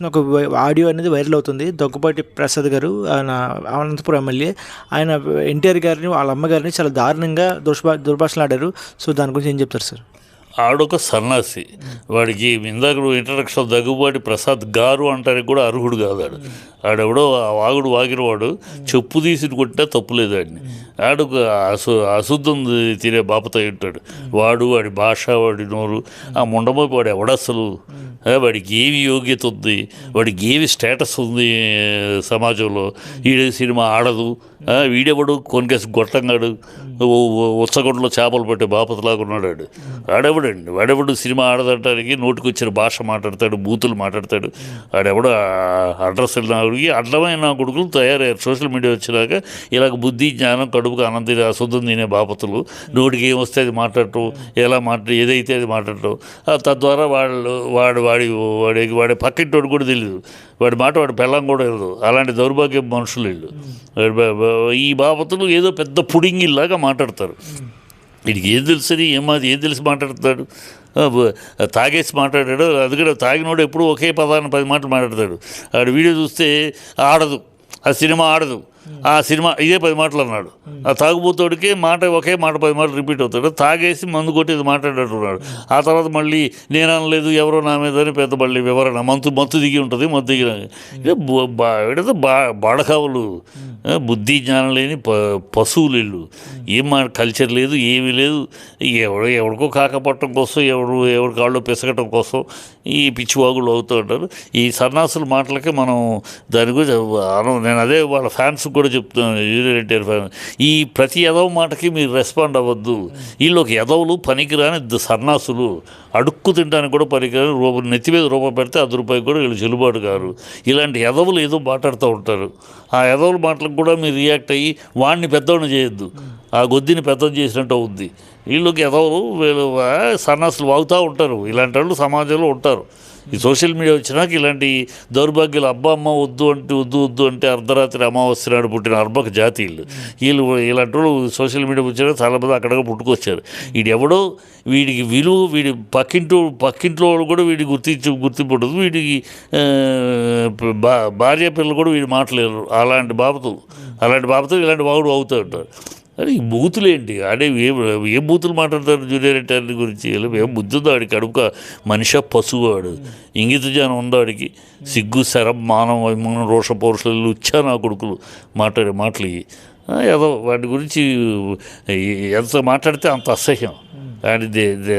సంబంధించిన ఒక why- audio అనేది వైరల్ అవుతుంది. దగ్గుపాటి ప్రసాద్ గారు ఆయన అనంతపురం ఎమ్మెల్యే ఆయన ఎన్టీఆర్ గారిని వాళ్ళ అమ్మగారిని చాలా దారుణంగా దుర్భా దుర్భాషలు ఆడారు సో దాని గురించి ఏం చెప్తారు సార్? ఆడొక సన్నాసి. వాడికి ఇందాక ఇంట్రడక్షన్ దగ్గుబాటి ప్రసాద్ గారు అంటానికి కూడా అర్హుడు కాదు ఆడు ఆడెవడో వాగుడు వాగినవాడు చెప్పు తీసి కొట్టినా తప్పులేదు ఆడిని ఆడొక అశు అశుద్ధం తినే బాపత ఉంటాడు. వాడు వాడి భాష వాడి నోరు ఆ ముండమోపు వాడు ఎవడసలు? వాడికి ఏమి యోగ్యత ఉంది? వాడికి ఏమి స్టేటస్ ఉంది సమాజంలో? వీడే సినిమా ఆడదు. ఆ, వీడెవడు? కొనికేసి గొట్టంగాడు. ఉచ్చగొండలో చేపలు పట్టే బాపతలాగా ఉన్నాడు వాడెవడండి వాడెవడు సినిమా ఆడదంటానికి నోటికొచ్చిన భాష మాట్లాడతాడు బూతులు మాట్లాడతాడు. ఆడెవడు అడ్రస్ వెళ్ళినడికి అడ్డమైన కొడుకులు తయారయ్యారు. సోషల్ మీడియా వచ్చినాక ఇలాగ బుద్ధి జ్ఞానం కడుపుకు ఆనంది తినే అశుద్ధం తినే బాపతులు. నోటికి ఏం వస్తే అది మాట్లాడటం ఎలా మాట్లా ఏదైతే అది మాట్లాడటం. తద్వారా వాళ్ళు వాడు వాడి వాడి వాడి పక్కింటోడు కూడా తెలియదు వాడి మాట వాడి పెళ్ళం కూడా తెలియదు అలాంటి దౌర్భాగ్యం మనుషులు వీళ్ళు. ఈ బాపతులు ఏదో పెద్ద పుడింగిల్లాగా మాట్లాడతారు. వీడికి ఏం తెలుసని ఏమాది ఏం తెలిసి మాట్లాడతాడు? తాగేసి మాట్లాడాడు. అది కూడా తాగినోడు ఎప్పుడు ఒకే పదాన్ని పది మాటలు మాట్లాడతాడు. ఆడు వీడియో చూస్తే ఆడదు. ఆ సినిమా ఆడదు. ఆ సినిమా ఇదే పది మాటలు అన్నాడు. ఆ తాగుబోతోడికే మాట ఒకే మాట పది మాటలు రిపీట్ అవుతాడు. తాగేసి మందు కొట్టి ఇది మాట్లాడేట్టున్నాడు ఆ తర్వాత మళ్ళీ నేను అనలేదు ఎవరో నా మీద అని పెద్ద మళ్ళీ వివరణ మంతు మత్తు దిగి ఉంటుంది మత్తు దిగిన బా- వీడతో బా బాడకావులు బుద్ధి జ్ఞానం లేని ప పశువులు ఇల్లు ఏం మా కల్చర్ లేదు ఏమీ లేదు. ఎవడో ఎవడికో కాకపట్టడం కోసం ఎవడు ఎవరి కాళ్ళు పిసకటం కోసం ఈ పిచ్చివాగులు అవుతూ ఉంటారు. ఈ సన్నాసుల మాటలకి మనం దాని గురించి నేను అదే వాళ్ళ ఫ్యాన్స్ కూడా చెప్తున్నాను యూనియన్ ఈ ప్రతి ఎదవ మాటకి మీరు రెస్పాండ్ అవ్వద్దు. వీళ్ళు ఒక ఎదవలు పనికిరాని సర్నాసులు. సన్నాసులు అడుక్కు తినడానికి కూడా పనికిరాని రూపం నెత్తి మీద రూపాయి పెడితే అది రూపాయి కూడా వీళ్ళు చెల్లుబాటు కారు. ఇలాంటి ఎదవలు ఏదో మాట్లాడుతూ ఉంటారు. ఆ ఎదవల మాటలకు కూడా మీరు రియాక్ట్ అయ్యి వాడిని పెద్దవాడిని చేయొద్దు. ఆ గొద్దిని పెద్దది చేసినట్టు అవుద్ది. వీళ్ళు ఎదవలు వీళ్ళు సన్నాసులు వాగుతూ ఉంటారు. ఇలాంటి వాళ్ళు సమాజంలో ఉంటారు. ఈ సోషల్ మీడియా వచ్చినాక ఇలాంటి దౌర్భాగ్యాలు అబ్బా అమ్మ వద్దు అంటే వద్దు వద్దు అంటే అర్ధరాత్రి అమావాస్య నాడు పుట్టిన అర్భక జాతి వీళ్ళు. వీళ్ళు ఇలాంటి వాళ్ళు సోషల్ మీడియా వచ్చినాక చాలామంది అక్కడగా పుట్టుకొచ్చారు. వీడు ఎవడో వీడికి విలువ వీడి పక్కింటి పక్కింట్లో వాళ్ళు కూడా వీడి గుర్తించి గుర్తింపు ఉండదు వీడికి భార్య పిల్లలు కూడా వీడి మాట్లాడరు అలాంటి బాబతు అలాంటి బాబతులు ఇలాంటి వాగుడు అవుతూ ఉంటారు అరే ఈ బూతులు ఏంటి అడే ఏ ఏ బూతులు మాట్లాడతారు జూనియర్ ఎన్టీఆర్ గురించి? ఏం బుద్ధి ఉందో ఆడికి? అడుగుక. మనిషి పశువు వాడు ఇంగిత జ్ఞానం ఉందో ఆడికి. సిగ్గు శరం మానం అభిమానం రోష పౌరుషాలు ఇచ్చా నా కొడుకులు మాట్లాడే మాటలు ఏదో వాటి గురించి ఎంత మాట్లాడితే అంత అసహ్యం. అది అది